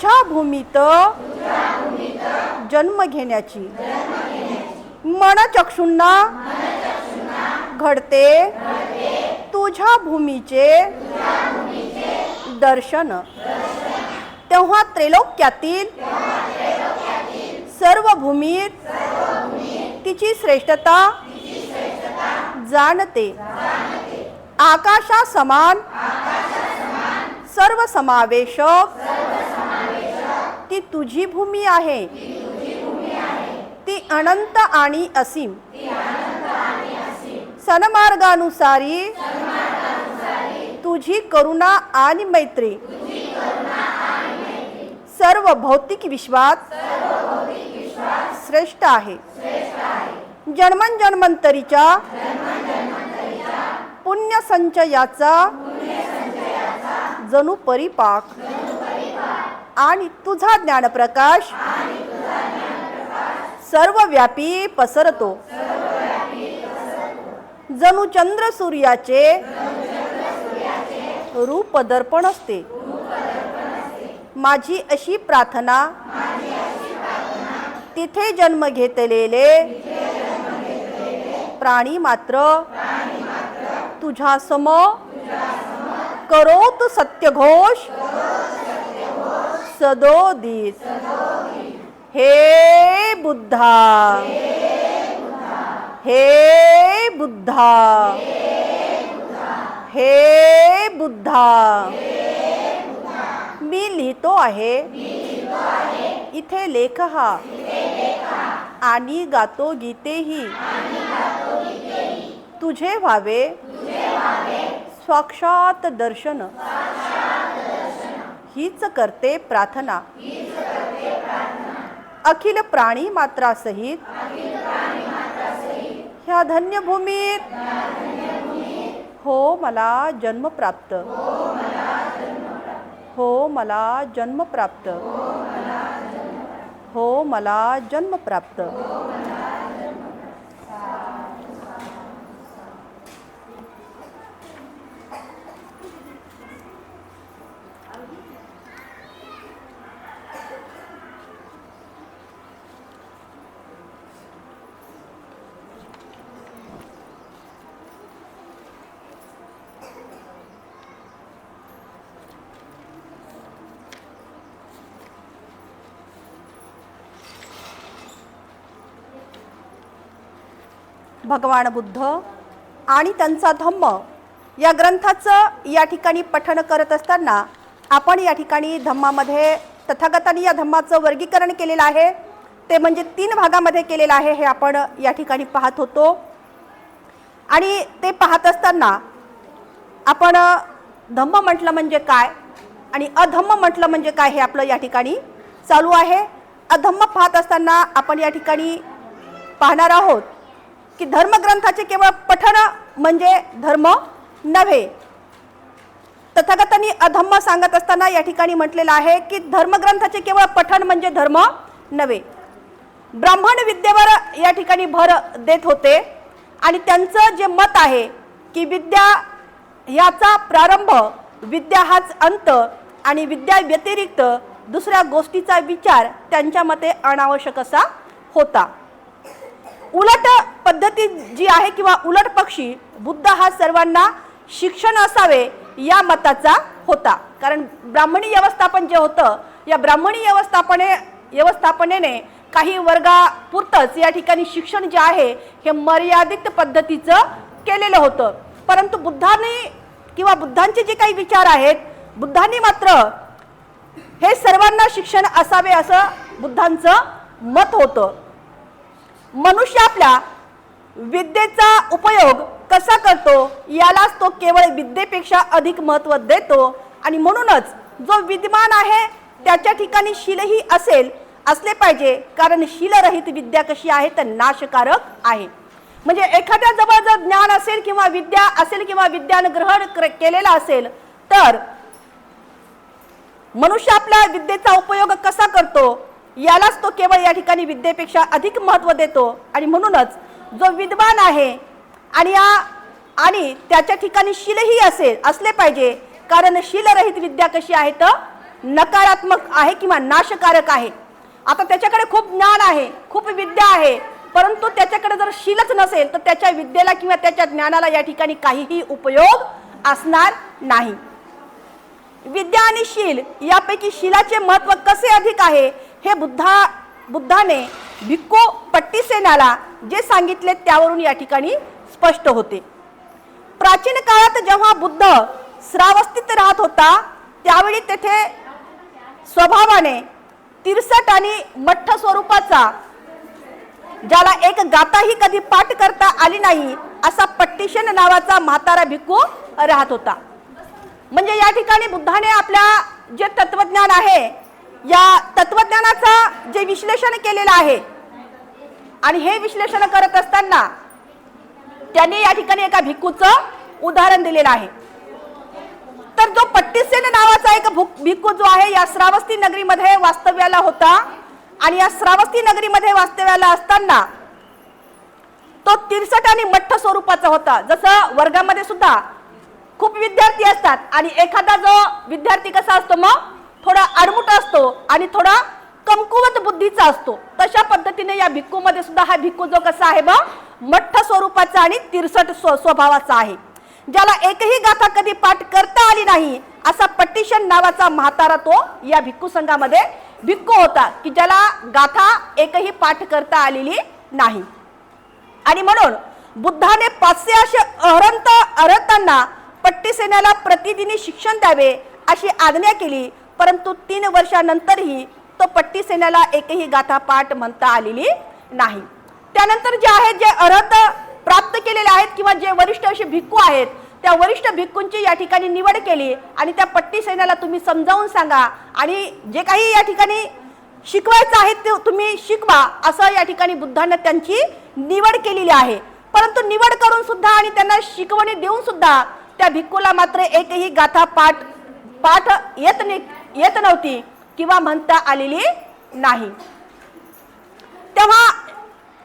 तुझ्या भूमीत जन्म घेण्याची मनचक्षुंना घडते तुझ्या भूमीचे दर्शन. तेव्हा त्रैलोक्यातील सर्व भूमीत तिची श्रेष्ठता जाणते. आकाशा समान सर्व समावेशक ती तुझी भूमी आहे. ती अनंत आणि असीम. सनमार्गानुसारी तुझी करुणा आणि मैत्री. सर्व भौतिक विश्वात श्रेष्ठ आहे. जन्मन जन्मांतरीच्या पुण्य संचयाचा जणू परिपाक आणि तुझा ज्ञानप्रकाश सर्व व्यापी पसरतो. जणू चंद्र सूर्याचे रूप दर्पण असते. माझी अशी प्रार्थना तिथे जन्म घेतलेले प्राणी मात्र तुझ्या सम करोत सत्यघोष सदोदित। हे बुद्धा। हे बुद्धा। हे बुद्धा। मी लिहितो आहे। इथे लेख हा। आणि गातो गीतेही। तुझे व्हावे। साक्षात दर्शन। हीच करते प्रार्थना. अखिल प्राणी मात्रासहित ह्या धन्य भूमीत हो मला जन्म प्राप्त. हो मला जन्म प्राप्त. हो मला जन्म प्राप्त. भगवान बुद्ध आणि त्यांचा धम्म या ग्रंथाचं या ठिकाणी पठण करत असताना आपण या ठिकाणी धम्मामध्ये तथागतांनी या धम्माचं वर्गीकरण केलेलं आहे. ते म्हणजे तीन भागामध्ये केलेलं आहे हे आपण या ठिकाणी पाहत होतो. आणि ते पाहत असताना आपण धम्म म्हटलं म्हणजे काय आणि अधम्म म्हटलं म्हणजे काय हे आपलं या ठिकाणी चालू आहे. अधम्म पाहत असताना आपण या ठिकाणी पाहणार आहोत. की धर्मग्रंथाचे केवळ पठण म्हणजे धर्म नव्हे. तथागतांनी अधम्म सांगत असताना या ठिकाणी म्हटलेलं आहे की धर्मग्रंथाचे केवळ पठण म्हणजे धर्म नव्हे. ब्राह्मण विद्येवर या ठिकाणी भर देत होते आणि त्यांचं जे मत आहे की विद्या याचा प्रारंभ विद्या हाच अंत आणि विद्या व्यतिरिक्त दुसऱ्या गोष्टीचा विचार त्यांच्या मते अनावश्यक असा होता. उलट पद्धती जी आहे किंवा उलट पक्षी बुद्ध हा सर्वांना शिक्षण असावे या मताचा होता. कारण ब्राह्मणी व्यवस्थापन जे होतं या ब्राह्मणी व्यवस्थापने व्यवस्थापनेने काही वर्गापुरतंच या ठिकाणी शिक्षण जे आहे हे मर्यादित पद्धतीचं केलेलं होतं. परंतु बुद्धाने किंवा बुद्धांचे जे काही विचार आहेत बुद्धांनी मात्र हे सर्वांना शिक्षण असावे असं बुद्धांचं मत होतं. मनुष्य आपल्या विद्येचा उपयोग कसा करतो यालाच तो केवळ विद्येपेक्षा अधिक महत्त्व देतो. आणि म्हणूनच जो विद्यमान आहे त्याच्या ठिकाणी शीलही असेल असले पाहिजे. कारण शीलरहित विद्या कशी आहे तर नाशकारक आहे. म्हणजे एखाद्या जवळ जर ज्ञान असेल किंवा विद्या असेल किंवा विज्ञान ग्रहण केलेला केलेलं असेल तर मनुष्य आपल्या विद्येचा उपयोग कसा करतो यालाच तो केवळ या ठिकाणी विद्येपेक्षा अधिक महत्त्व देतो. आणि म्हणूनच जो विद्वान आहे आणि या आणि त्याच्या ठिकाणी शीलही असेल असले पाहिजे. कारण शीलरहित विद्या कशी आहे तर नकारात्मक आहे किंवा नाशकारक आहे. आता त्याच्याकडे खूप ज्ञान आहे खूप विद्या आहे. परंतु त्याच्याकडे जर शीलच नसेल तर त्याच्या विद्येला किंवा त्याच्या ज्ञानाला या ठिकाणी काहीही उपयोग असणार नाही. विद्या आणि शील यापैकी शिलाचे महत्त्व कसे अधिक आहे? हे बुद्धा बुद्धाने भिक्को पट्टीसेनाला जे सांगितले त्यावरून या ठिकाणी स्पष्ट होते. प्राचीन काळात जेव्हा बुद्ध श्रावस्तीत राहत होता त्यावेळी तेथे स्वभावाने तिरसट आणि मठ्ठ स्वरूपाचा ज्याला एक गाताही कधी पाठ करता आली नाही असा पट्टीशन नावाचा म्हातारा भिक्खू राहत होता. म्हणजे या ठिकाणी बुद्धाने आपल्या जे तत्वज्ञान आहे या तत्वज्ञानाचा जे विश्लेषण केलेलं आहे आणि हे विश्लेषण करत असताना त्यांनी या ठिकाणी एका भिक्खूचं उदाहरण दिलेलं आहे. तर जो पट्टीसेन नावाचा एक भिक्खू जो आहे या श्रावस्ती नगरीमध्ये वास्तव्याला होता आणि या श्रावस्ती नगरीमध्ये वास्तव्याला असताना तो तिरसट आणि मठ्ठ स्वरूपाचा होता. जसं वर्गामध्ये सुद्धा खूप विद्यार्थी असतात आणि एखादा जो विद्यार्थी कसा असतो मग? थोडा आडमुठ असतो आणि थोडा कमकुवत बुद्धीचा असतो. तशा पद्धतीने या भिक्खूमध्ये सुद्धा हा भिक्खू जो कसा आहे बा मठ्ठ स्वरूपाचा आणि तिरसट स्व- स्वभावाचा आहे. ज्याला एकही गाथा कधी पाठ करता आली नाही असा पट्टिशन नावाचा म्हातारा तो या भिक्खू संघामध्ये भिक्खू होता की ज्याला गाथा एकही पाठ करता आलेली नाही. आणि म्हणून बुद्धाने पाचशे असे अहरंत अरहतांना पट्टीसेनाला प्रतिदिनी शिक्षण द्यावे अशी आज्ञा केली परंतु तीन वर्षानंतरही तो पट्टीसेनाला एकही गाथा पाठ म्हणता आलेली नाही. त्यानंतर जे आहेत जे अर्हत प्राप्त केलेले आहेत किंवा जे वरिष्ठ असे भिक्खू आहेत त्या वरिष्ठ भिक्खूंची या ठिकाणी निवड केली आणि त्या पट्टी सैन्याला तुम्ही समजावून सांगा आणि जे काही या ठिकाणी शिकवायचं आहे ते तुम्ही शिकवा असं या ठिकाणी बुद्धानं त्यांची निवड केलेली आहे. परंतु निवड करून सुद्धा आणि त्यांना शिकवणी देऊन सुद्धा त्या भिक्खूला मात्र एकही गाथा पाठ पाठ येत नाही. येत नव्हती किंवा म्हणता आलेली नाही. तेव्हा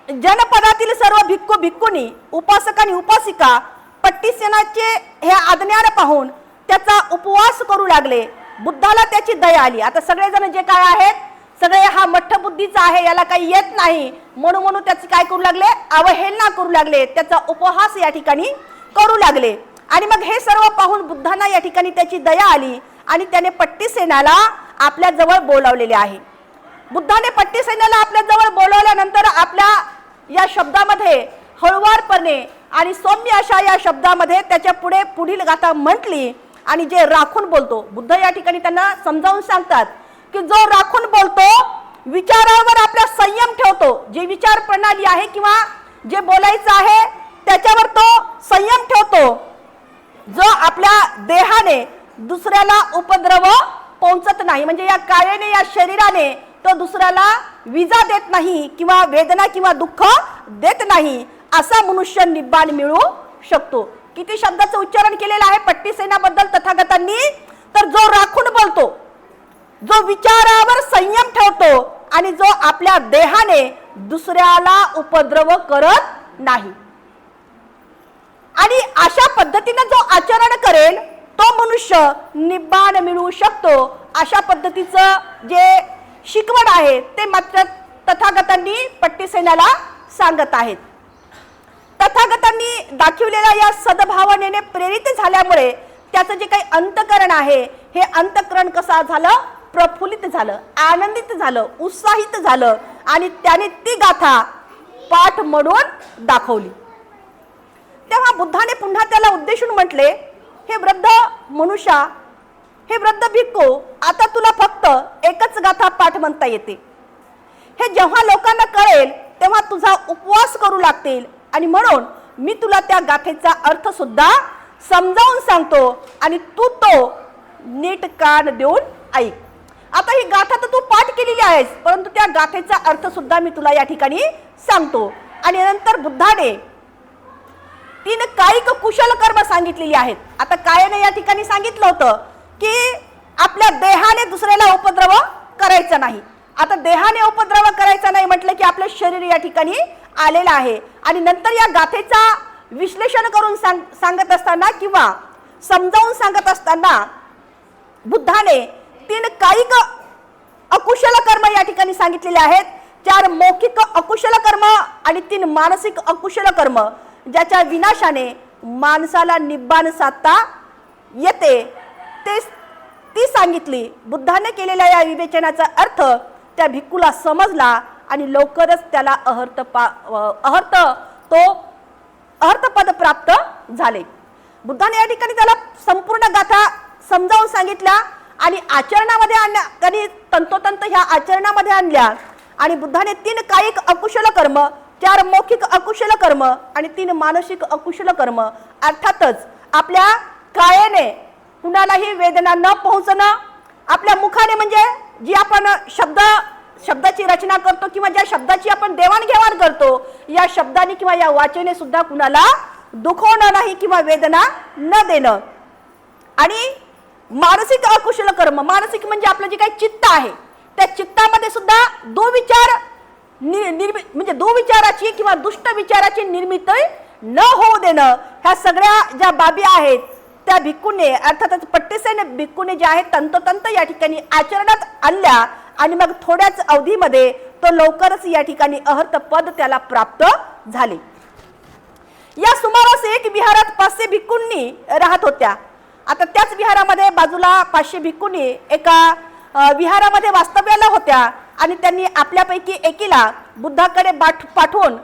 जनपदातील सर्व भिक्खू भिक्कूनी उपासक आणि उपासिका पट्टीसेनाचे हे आज्ञान पाहून त्याचा उपवास करू लागले. बुद्धाला त्याची दया आली. आता सगळेजण जे काय आहेत सगळे हा मठ्ठ बुद्धीचा आहे याला काही येत नाही. म्हणून म्हणून त्याची काय करू लागले? अवहेलना करू लागले. त्याचा उपहास या ठिकाणी करू लागले. आणि मग हे सर्व पाहून बुद्धांना या ठिकाणी त्याची दया आली. आणि त्याने पट्टीसेनाला आपल्या जवळ बोलावलेले आहे. बुद्धाने पट्टीसेनाला आपल्याजवळ आपल्या जवळ बोलवल्यानंतर आपल्या या शब्दामध्ये हळुवारपणे आणि सौम्य अशा या शब्दामध्ये त्याच्या पुढे पुढील गाथा म्हटली आणि जे राखून बोलतो. बुद्ध या ठिकाणी त्यांना समजावून सांगतात की जो राखून बोलतो विचारावर आपला संयम ठेवतो. जे विचार प्रणाली आहे किंवा जे बोलायचं आहे त्याच्यावर तो संयम ठेवतो. जो आपल्या देहाने दुसऱ्याला उपद्रव पोहोचत नाही. म्हणजे या कायेने या शरीराने तो दुसऱ्याला विजा देत नाही किंवा वेदना किंवा दुःख देत नाही असा मनुष्य निब्बाण मिळू शकतो. किती शब्दाचं उच्चारण केलेलं आहे पट्टी सेनाबद्दल तथागतांनी? तर जो राखून बोलतो जो विचारावर संयम ठेवतो आणि जो आपल्या देहाने दुसऱ्याला उपद्रव करत नाही. आणि अशा पद्धतीनं जो आचरण करेल तो मनुष्य निब्बाण मिळवू शकतो अशा पद्धतीचं जे शिकवण आहे ते मात्र तथागतांनी पट्टीसेनाला सांगत आहेत. तथागतांनी दाखवलेल्या या सद्भावनेने प्रेरित झाल्यामुळे त्याचं जे काही अंतकरण आहे हे अंतकरण कसं झालं? प्रफुल्लित झालं आनंदित झालं उत्साहित झालं आणि त्याने ती गाथा पाठ म्हणून दाखवली. तेव्हा बुद्धाने पुन्हा त्याला उद्देशून म्हटले हे वृद्ध मनुष्या हे वृद्ध भिक्खू आता तुला फक्त एकच गाथा पाठ म्हणता येते. हे जेव्हा लोकांना कळेल तेव्हा तुझा उपवास करू लागतील आणि म्हणून मी तुला त्या गाथेचा अर्थ सुद्धा समजावून सांगतो आणि तू तो नीट कान देऊन ऐक. आता ही गाथा तर तू पाठ केलेली आहेस परंतु त्या गाथेचा अर्थ सुद्धा मी तुला या ठिकाणी सांगतो. आणि नंतर बुद्धाने तीन कायिक कुशल कर्म सांगितलेली आहेत. आता कायने या ठिकाणी सांगितलं होतं की आपल्या देहाने दुसऱ्याला उपद्रव करायचा नाही. आता देहाने उपद्रव करायचा नाही म्हटलं की आपलं शरीर या ठिकाणी आलेलं आहे. आणि नंतर या गाथेचा विश्लेषण करून सांग सांगत असताना किंवा समजावून सांगत असताना बुद्धाने तीन कायिक अकुशल कर्म या ठिकाणी सांगितलेले आहेत. चार मौखिक अकुशल कर्म आणि तीन मानसिक अकुशल कर्म. ज्याच्या विनाशाने माणसाला निब्बाण साधता येते ते ती सांगितली. बुद्धाने केलेल्या या विवेचनाचा अर्थ त्या भिक्खूला समजला आणि लवकरच त्याला अहर्त पा अहर्त तो अर्थपद प्राप्त झाले. बुद्धाने या ठिकाणी त्याला संपूर्ण गाथा समजावून सांगितल्या आणि आचरणामध्ये आणल्या. त्यांनी तंतोतंत ह्या आचरणामध्ये आणल्या आणि बुद्धाने तीन कायिक अकुशल कर्म चार मौखिक अकुशल कर्म आणि तीन मानसिक अकुशल कर्म. अर्थातच आपल्या कायेने कुणालाही वेदना न पोहोचणं आपल्या मुखाने म्हणजे जी आपण शब्द शब्दाची रचना करतो किंवा ज्या शब्दाची आपण देवाणघेवाण करतो या शब्दाने किंवा या वाचेने सुद्धा कुणाला दुखवणं नाही किंवा वेदना न देणं. आणि मानसिक अकुशल कर्म मानसिक म्हणजे आपलं जे काही चित्त आहे त्या चित्तामध्ये सुद्धा दुविचार नि- निर्मि म्हणजे दुविचाराची किंवा दुष्ट विचाराची निर्मिती न होऊ देणं ह्या सगळ्या ज्या बाबी आहेत त्या भिक्कूने अर्थातच पट्टेसेन भिक्कूने जे आहेत तंतोतंत या ठिकाणी आचरणात आणल्या आणि मग थोड्याच अवधीमध्ये तो लवकरच या ठिकाणी अहर्त पद त्याला प्राप्त झाले. या सुमारास एक विहारात पाचशे भिक्कूंनी राहत होत्या. आता त्याच विहारामध्ये बाजूला पाचशे भिक्कूंनी एका विहारामध्ये वास्तव्याला होत्या आणि त्यांनी आपल्यापैकी एकीला बुद्धाकडे पाठ पाठवून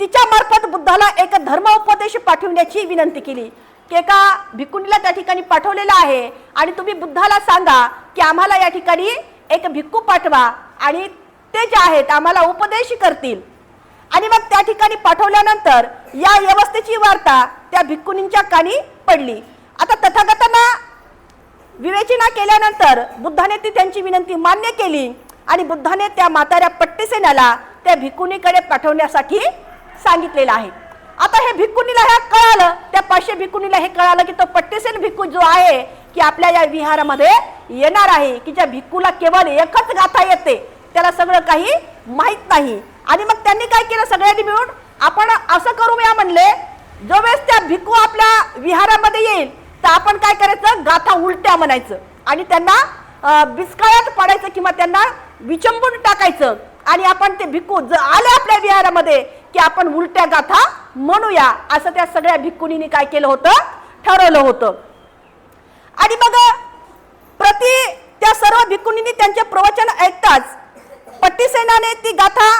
तिच्यामार्फत बुद्धाला एक धर्मोपदेश पाठविण्याची विनंती केली. की एका भिकुंडीला त्या ठिकाणी पाठवलेला आहे आणि तुम्ही बुद्धाला सांगा की आम्हाला या ठिकाणी एक भिक्खू पाठवा आणि ते जे आहेत आम्हाला उपदेश करतील. आणि मग त्या ठिकाणी पाठवल्यानंतर या व्यवस्थेची वार्ता त्या भिक्कुनींच्या कानी पडली. आता तथागतांना विवेचना केल्यानंतर बुद्धाने ती त्यांची विनंती मान्य केली आणि बुद्धाने त्या म्हाताऱ्या पट्टीसेनाला त्या भिकुनीकडे पाठवण्यासाठी सांगितलेलं आहे. आता हे भिक्कुनीला ह्या कळालं त्या पाचशे भिक्कुनीला हे कळालं की तो पट्टीसेन भिक्खू जो आहे की आपल्या या विहारामध्ये येणार आहे की ज्या भिक्कूला केवळ एकच गाथा येते त्याला सगळं काही माहीत नाही. आणि मग त्यांनी काय केलं सगळ्यांनी मिळून? आपण असं करूया म्हणले जो वेळेस त्या भिक्खू आपल्या विहारामध्ये येईल तर आपण काय करायचं? गाथा उलट्या म्हणायचं. आणि त्यांना बिस्काळ्यात पडायचं पाडायचं किंवा त्यांना विचंबून टाकायचं. आणि आपण ते भिक्खू ज आले आपल्या विहारामध्ये की आपण उलट्या गाथा म्हणूया. असं त्या सगळ्या भिक्खुनी काय केलं होतं? ठरवलं होतं. आणि मग प्रति त्या सर्व भिक्खुनी त्यांचे प्रवचन ऐकताच पट्टीसेनाने ती गाथा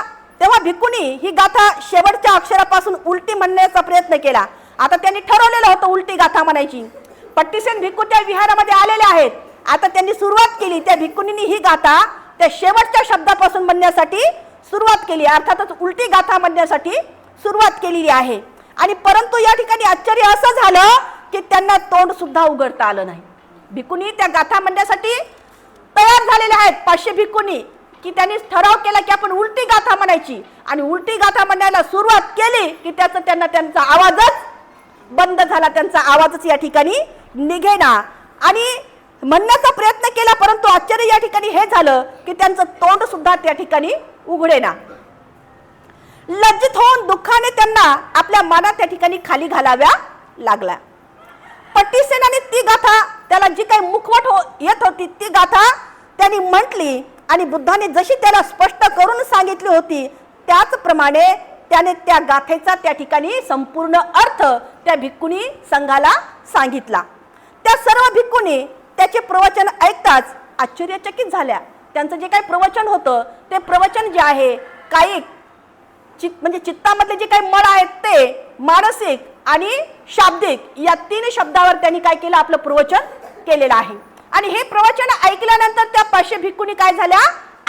तेव्हा भिक्कुनी ही गाथा शेवटच्या अक्षरापासून उलटी म्हणण्याचा प्रयत्न केला. आता त्यांनी ठरवलेलं होतं उलटी गाथा म्हणायची. पट्टीसेन भिक्खू त्या विहारामध्ये आलेले आहेत. आता त्यांनी सुरुवात केली. त्या भिक्कुनींनी ही गाथा त्या शेवटच्या शब्दापासून म्हणण्यासाठी सुरुवात केली. अर्थातच उलटी गाथा म्हणण्यासाठी सुरुवात केलेली आहे. आणि परंतु या ठिकाणी आश्चर्य असं झालं की त्यांना तोंड सुद्धा उघडता आलं नाही. भिकुनी त्या गाथा म्हणण्यासाठी तयार झालेले आहेत पाचशे भिकुनी की त्यांनी ठराव केला की आपण उलटी गाथा म्हणायची. आणि उलटी गाथा म्हणायला सुरुवात केली की त्याचं त्यांना त्यांचा आवाजच बंद झाला त्यांचा आवाजच या ठिकाणी निघेना. आणि म्हणण्याचा प्रयत्न केला परंतु आश्चर्य या ठिकाणी हे झालं की त्यांचं तोंड सुद्धा त्या ठिकाणी उघडेना. लज्जित होऊन दुःखाने त्यांना आपल्या मानात त्या ठिकाणी खाली घालाव्या लागला पट्टीसेनाने ती गाथा त्याला जी काही मुखवट हो येत होती ती गाथा त्यांनी म्हटली आणि बुद्धाने जशी त्याला स्पष्ट करून सांगितली होती त्याचप्रमाणे त्याने त्या गाथेचा त्या ठिकाणी संपूर्ण अर्थ त्या भिक्कुनी संघाला सांगितला. त्या सर्व भिक्कुनी त्याचे प्रवचन ऐकताच आश्चर्यचकित झाल्या. त्यांचं जे काही प्रवचन होतं ते प्रवचन जे आहे काही चित म्हणजे चित्तामधले जे काही मळ आहेत ते मानसिक आणि शाब्दिक या तीन शब्दावर त्यांनी काय केलं? आपलं प्रवचन केलेलं आहे. आणि हे प्रवचन ऐकल्यानंतर त्या पाचशे भिक्कुनी काय झाल्या?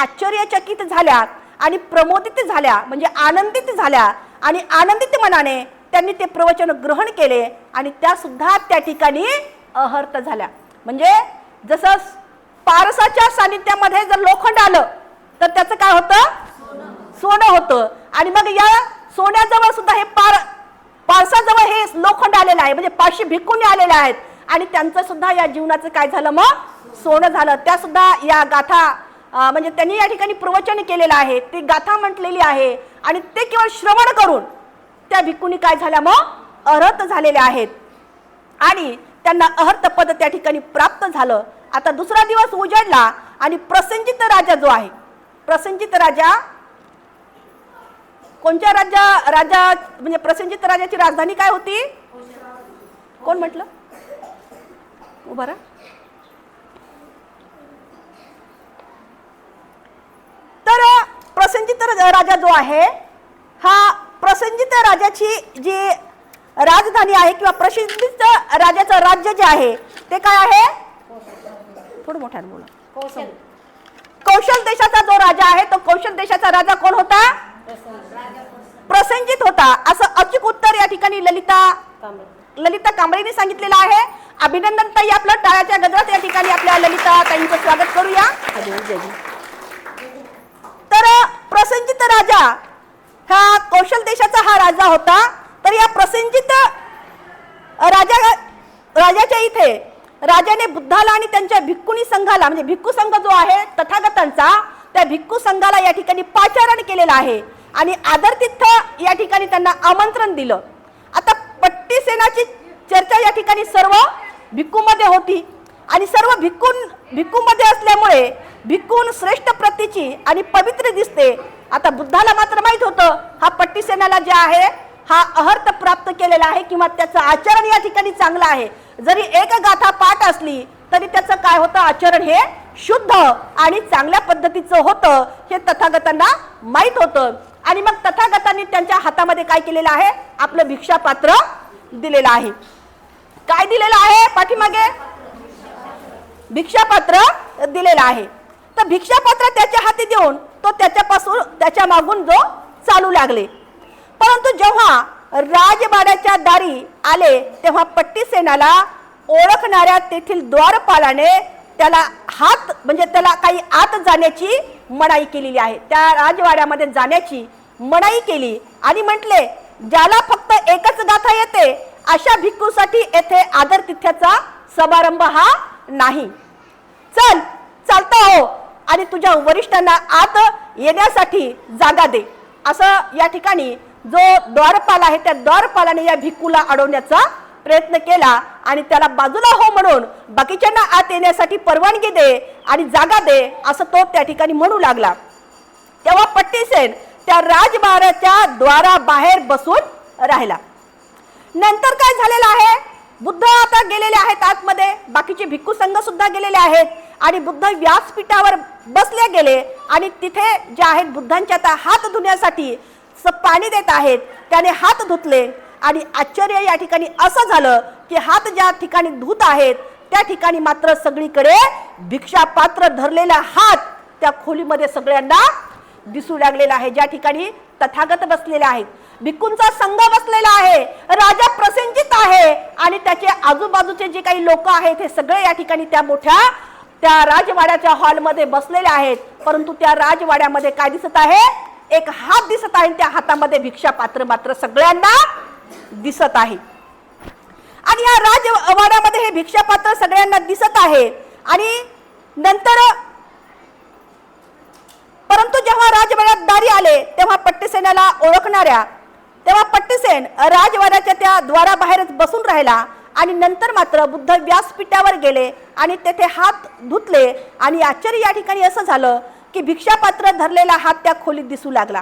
आश्चर्यचकित झाल्या. आणि प्रमोदित झाल्या म्हणजे आनंदित झाल्या आणि आनंदित मनाने त्यांनी ते प्रवचन ग्रहण केले आणि त्या सुद्धा त्या ठिकाणी अहर्त झाल्या. म्हणजे जसं पारसाच्या सानिध्यामध्ये जर लोखंड आलं तर त्याचं काय होतं? सोनं होतं. आणि मग या सोन्याजवळ सुद्धा हे पार पारसाजवळ हे लोखंड आलेलं आहे. म्हणजे पाचशे भिकून आलेले आहेत. आणि त्यांचं सुद्धा या जीवनाचं काय झालं मग? सोनं झालं. त्या सुद्धा या गाथा म्हणजे त्यांनी या ठिकाणी प्रवचन केलेलं आहे ती गाथा म्हटलेली आहे आणि ते केवळ श्रवण करून त्या भिक्खूंनी काय झाल्या मग अर्हत झालेल्या आहेत. आणि त्यांना अहर्त पद त्या ठिकाणी प्राप्त झालं. आता दुसरा दिवस उजडला आणि प्रसंजित राजा जो आहे प्रसंजित राजा कोणत्या राजा राजा म्हणजे प्रसंजित राजाची राजधानी काय होती? कोण म्हटलं? उभारा राहा तर प्रसंजित राजा जो आहे हा प्रसंजित राजाची जी राजधानी आहे किंवा प्रसिद्ध राजाचं राज्य जे आहे ते काय आहे? थोडं मोठ्याने बोला. कौशल. कौशल देशाचा जो राजा आहे तो कौशल देशाचा राजा कोण होता? प्रसंजित होता. असं अचूक उत्तर या ठिकाणी ललिता ललिता कांबळेने सांगितलेलं आहे. अभिनंदन ताई आपलं. टाळ्याच्या गजरात या ठिकाणी आपल्या ललिता ताईंचं स्वागत करूया. तर प्रसंजित राजा हा कौशल देशाचा हा राजा होता. तर या प्रसंजित राजा राजाच्या इथे राजाने बुद्धाला आणि त्यांच्या भिक्खुनी संघाला म्हणजे भिक्खू संघ जो आहे तथागतांचा त्या भिक्खू संघाला या ठिकाणी पाचारण केलेलं आहे. आणि आदरतिथ्य या ठिकाणी त्यांना आमंत्रण दिलं. आता पट्टीसेनाची चर्चा या ठिकाणी सर्व भिक्खूमध्ये होती. आणि सर्व भिक्खून भिक्खूमध्ये असल्यामुळे भिकून श्रेष्ठ प्रतीची आणि पवित्र दिसते. आता बुद्धाला मात्र माहीत होतं हा पट्टीसेनाला जे आहे हा अहर्थ प्राप्त केलेला आहे किंवा त्याचं आचरण या ठिकाणी चांगलं आहे. जरी एक गाथा पाठ असली तरी त्याचं काय होतं? आचरण हे शुद्ध आणि चांगल्या पद्धतीचं होतं हे तथागतांना माहीत होतं. आणि मग तथागतांनी त्यांच्या हातामध्ये काय केलेलं आहे? आपलं भिक्षापात्र दिलेलं आहे. काय दिलेलं आहे? पाठीमागे? भिक्षापात्र दिलेलं आहे. तर भिक्षापात्र त्याच्या हाती देऊन तो त्याच्यापासून त्याच्या मागून जो चालू लागले. परंतु जेव्हा राजवाड्याच्या दारी आले तेव्हा पट्टी सेनाला ओळखणाऱ्या तेथील द्वारपालाने त्याला हात म्हणजे त्याला काही आत जाण्याची मनाई केलेली आहे. त्या राजवाड्यामध्ये जाण्याची मनाई केली आणि म्हटले ज्याला फक्त एकच गाथा येते अशा भिक्खूसाठी येथे आदर तिथ्याचा समारंभ हा नाही. चल चालता हो. आणि तुझ्या वरिष्ठांना आत येण्यासाठी जागा दे. असं या ठिकाणी जो द्वारपाल आहे त्या द्वारपालाने या भिक्खूला अडवण्याचा प्रयत्न केला आणि त्याला बाजूला हो म्हणून बाकीच्यांना आत येण्यासाठी परवानगी दे आणि जागा दे असं तो त्या ठिकाणी म्हणू लागला. तेव्हा पट्टीसेन त्या राजमाराच्या द्वाराबाहेर बसून राहिला. नंतर काय झालेलं आहे? बुद्ध आता गेलेले आहेत आतमध्ये. बाकीचे भिक्खू संघ सुद्धा गेलेले आहेत. आणि बुद्ध व्यासपीठावर बसले गेले आणि तिथे जे आहेत बुद्धांच्या त्या हात धुण्यासाठी स- पाणी देत आहेत त्याने हात धुतले. आणि आश्चर्य या ठिकाणी असं झालं की हात ज्या ठिकाणी धुत आहेत त्या ठिकाणी मात्र सगळीकडे भिक्षा पात्र धरलेला हात त्या खोलीमध्ये सगळ्यांना दिसू लागलेला आहे. ज्या ठिकाणी तथागत बसलेले आहेत. भिक्खूंचा संघ बसलेला आहे. राजा प्रसंजित आहे. आणि त्याचे आजूबाजूचे जे काही लोक आहेत हे सगळे या ठिकाणी त्या मोठ्या त्या राजवाड्याच्या हॉलमध्ये बसलेले आहेत. परंतु त्या राजवाड्यामध्ये काय दिसत आहे? एक हात दिसत आहे त्या हातामध्ये भिक्षा पात्र मात्र सगळ्यांना दिसत आहे. आणि या राजवाड्यामध्ये हे भिक्षा पात्र सगळ्यांना दिसत आहे. आणि नंतर परंतु जेव्हा राजवाड्यात दारी आले तेव्हा पट्टीसेनाला ओळखणाऱ्या तेव्हा पट्टेसेन राजवाड्याच्या त्या द्वाराबाहेरच बसून राहिला. आणि नंतर मात्र बुद्ध व्यासपीठावर गेले आणि तेथे हात धुतले. आणि आश्चर्य या ठिकाणी असं झालं की भिक्षापात्र धरलेला हात त्या खोलीत दिसू लागला.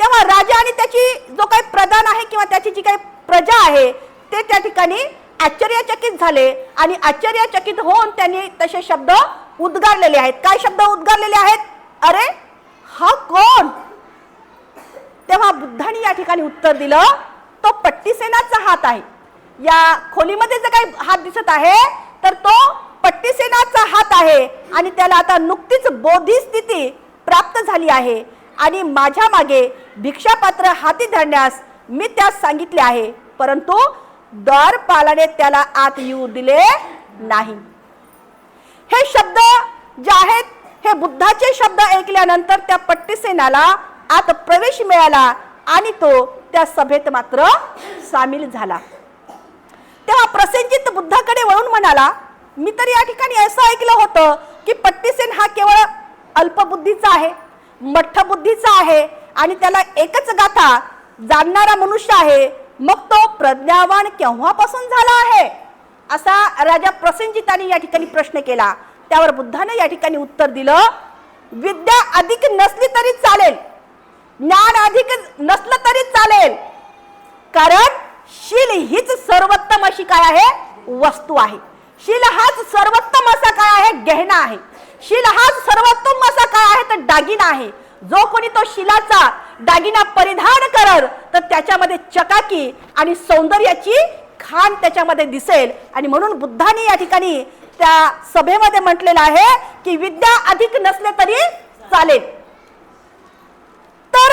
तेव्हा राजा आणि त्याची जो काही प्रधान आहे किंवा त्याची जी काही प्रजा आहे ते त्या ठिकाणी आश्चर्यचकित झाले. आणि आश्चर्यचकित होऊन त्यांनी तसे शब्द उद्गारलेले आहेत. काय शब्द उद्गारलेले आहेत? अरे हा कोण? तेव्हा बुद्धाने या ठिकाणी उत्तर दिलं तो पट्टीसेनाचा हात आहे. या खोलीमध्ये जर काही हात दिसत आहे तर तो पट्टीसेनाचा हात आहे. आणि त्याला आता नुकतीच बोधी स्थिती प्राप्त झाली आहे. आणि माझ्या मागे भिक्षापात्र हाती धरण्यास मी त्यास सांगितले आहे. परंतु द्वारपालाने त्याला आत येऊ दिले नाही. हे शब्द जे आहेत हे बुद्धाचे शब्द ऐकल्यानंतर त्या पट्टीसेनाला आत प्रवेश मिळाला आणि तो त्या सभेत मात्र सामील झाला. तेव्हा प्रसेनजित बुद्धाकडे वळून म्हणाला मी तर या ठिकाणी असं ऐकलं होतं की पट्टीसेन हा केवळ अल्पबुद्धीचा आहे मठ्ठबुद्धीचा आहे आणि त्याला एकच गाथा जाणणारा मनुष्य आहे. मग तो प्रज्ञावान केव्हापासून झाला आहे? असा राजा प्रसेनजिताने या ठिकाणी प्रश्न केला. त्यावर बुद्धाने या ठिकाणी उत्तर दिलं विद्या अधिक नसली तरी चालेल ज्ञान अधिक नसलं तरी चालेल. कारण शील हीच सर्वोत्तम अशी काय आहे? वस्तू आहे. शील हाच सर्वोत्तम असा काय आहे? गहना आहे. शील हाच सर्वोत्तम असा काय आहे? तर दागिना आहे. जो कोणी तो शिलाचा दागिना परिधान करल तर त्याच्यामध्ये चकाकी आणि सौंदर्याची खाण त्याच्यामध्ये दिसेल. आणि म्हणून बुद्धाने या ठिकाणी त्या सभेमध्ये म्हटलेलं आहे की विद्या अधिक नसले तरी चालेल. तर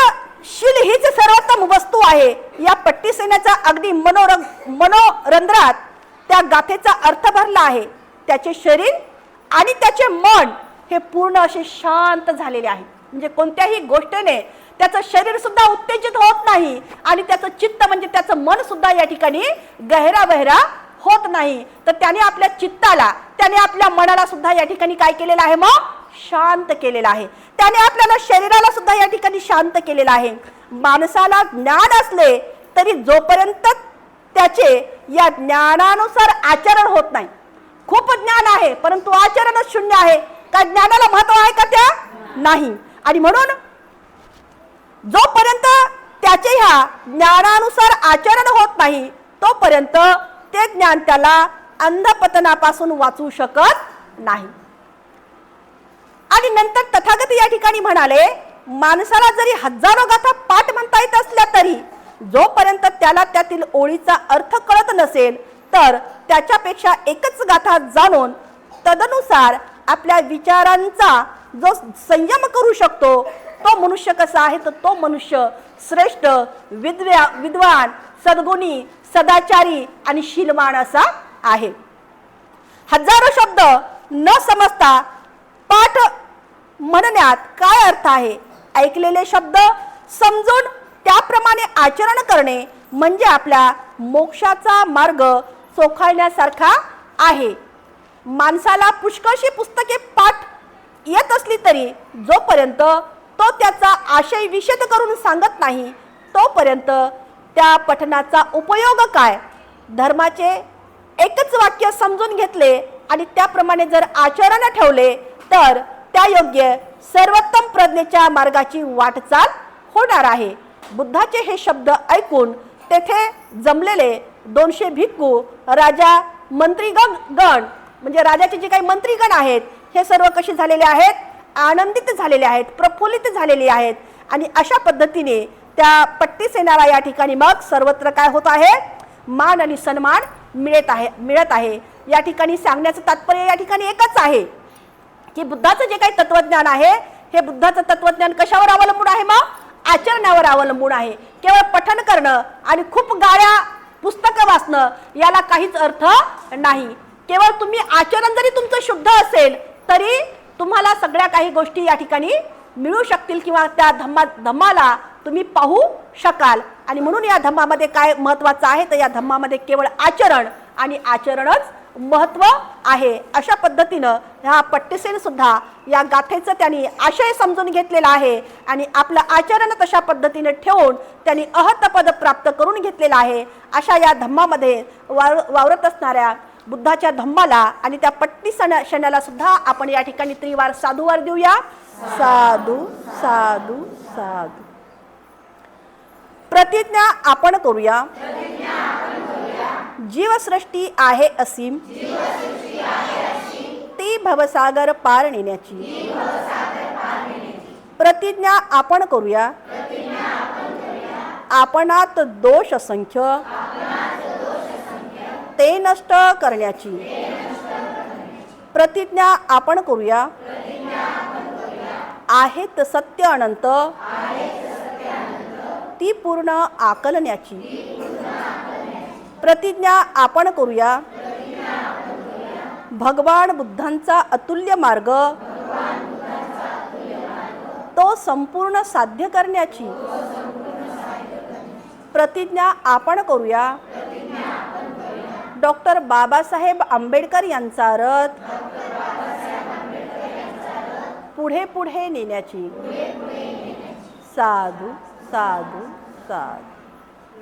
शील हीच सर्वोत्तम वस्तू आहे. या पट्टी सेनेचा अगदी मनोरंग मनोरंध्रात त्या गाथेचा अर्थ भरला आहे. त्याचे शरीर आणि त्याचे मन हे पूर्ण असे शांत झालेले आहे. म्हणजे कोणत्याही गोष्टीने त्याचं शरीर सुद्धा उत्तेजित होत नाही आणि त्याचं चित्त म्हणजे त्याचं मन सुद्धा या ठिकाणी गहरा बहरा होत नाही. तर त्याने आपल्या चित्ताला त्याने आपल्या मनाला सुद्धा या ठिकाणी काय केलेलं आहे मग? शांत केलेला आहे. त्याने आपल्याला शरीराला सुद्धा या ठिकाणी शांत केलेला आहे. माणसाला ज्ञान असले तरी जोपर्यंत त्याचे या ज्ञानानुसार आचरण होत नाही. खूप ज्ञान आहे परंतु आचरणच शून्य आहे. का ज्ञानाला महत्त्व आहे का त्या? नाही. आणि म्हणून जोपर्यंत त्याचे ह्या ज्ञानानुसार आचरण होत नाही तोपर्यंत ते ज्ञान त्याला अंधपतनापासून वाचू शकत नाही. आणि नंतर तथागत या ठिकाणी म्हणाले माणसाला जरी हजारो गाथा पाठ म्हणता येत असल्या तरी जोपर्यंत त्याला त्यातील ओळीचा अर्थ कळत नसेल तर त्याच्यापेक्षा एकच गाथा जाणून तदनुसार आपल्या विचारांचा जो संयम करू शकतो तो मनुष्य कसा आहे तर तो मनुष्य श्रेष्ठ विद्व्या विद्वान सद्गुणी सदाचारी आणि शीलवान असा आहे. हजारो शब्द न समजता पाठ म्हणण्यात काय अर्थ आहे? ऐकलेले शब्द समजून त्याप्रमाणे आचरण करणे म्हणजे आपल्या मोक्षाचा मार्ग चोखाळण्यासारखा आहे. माणसाला पुष्कळशी पुस्तके पाठ येत असली तरी जोपर्यंत तो त्याचा आशय विषद करून सांगत नाही तोपर्यंत त्या पठनाचा उपयोग काय? धर्माचे एकच वाक्य समजून घेतले आणि त्याप्रमाणे जर आचरण ठेवले तर त्या योग्य सर्वोत्तम प्रज्ञेच्या मार्गाची वाटचाल होणार आहे. बुद्धाचे हे शब्द ऐकून तेथे जमलेले दोनशे भिक्खू राजा मंत्रीगण गण म्हणजे राजाचे जे काही मंत्रीगण आहेत हे सर्व कसे झालेले आहेत? आनंदित झालेले आहेत प्रफुल्लित झालेले आहेत. आणि अशा पद्धतीने त्या पट्टी सेनाला या ठिकाणी मग सर्वत्र काय होत आहे? मान आणि सन्मान मिळत आहे मिळत आहे. या ठिकाणी सांगण्याचं तात्पर्य या ठिकाणी एकच आहे. की बुद्धाचं जे काही तत्वज्ञान आहे हे बुद्धाचं तत्वज्ञान कशावर अवलंबून आहे मग? आचरणावर अवलंबून आहे. केवळ पठन करणं आणि खूप गाळ्या पुस्तकं वाचणं याला काहीच अर्थ नाही. केवळ तुम्ही आचरण जरी तुमचं शुद्ध असेल तरी तुम्हाला सगळ्या काही गोष्टी या ठिकाणी मिळू शकतील किंवा त्या धम्मा धम्माला तुम्ही पाहू शकाल. आणि म्हणून या धम्मामध्ये काय महत्त्वाचं आहे? तर या धम्मामध्ये केवळ आचरण आणि आचरणच महत्त्व आहे अशा पद्धतीनं ह्या पट्टीसेनसुद्धा या गाथेचं त्यांनी आशय समजून घेतलेला आहे आणि आपलं आचरण तशा पद्धतीने ठेवून त्यांनी अहतपद प्राप्त करून घेतलेलं आहे अशा या धम्मामध्ये वाव वावरत असणाऱ्या बुद्धाच्या धम्माला आणि त्या पट्टी सण शणाला सुद्धा आपण या ठिकाणी त्रिवार साधूवार देऊया. साधू साधू साधू. प्रतिज्ञा आपण करूया. जीवसृष्टी आहे असीम. ती भवसागर पार नेण्याची. प्रतिज्ञा आपण करूया. आपणात दोष असंख्य ते नष्ट करण्याची. प्रतिज्ञा आपण करूया. आहेत सत्य अनंत. ती पूर्ण आकलण्याची. प्रतिज्ञा आपण करूया. भगवान बुद्धांचा अतुल्य मार्ग. तो संपूर्ण साध्य करण्याची. प्रतिज्ञा आपण करूया. डॉक्टर बाबासाहेब आंबेडकर यांचा रथ. पुढे पुढे नेण्याची. साधू साधू साधू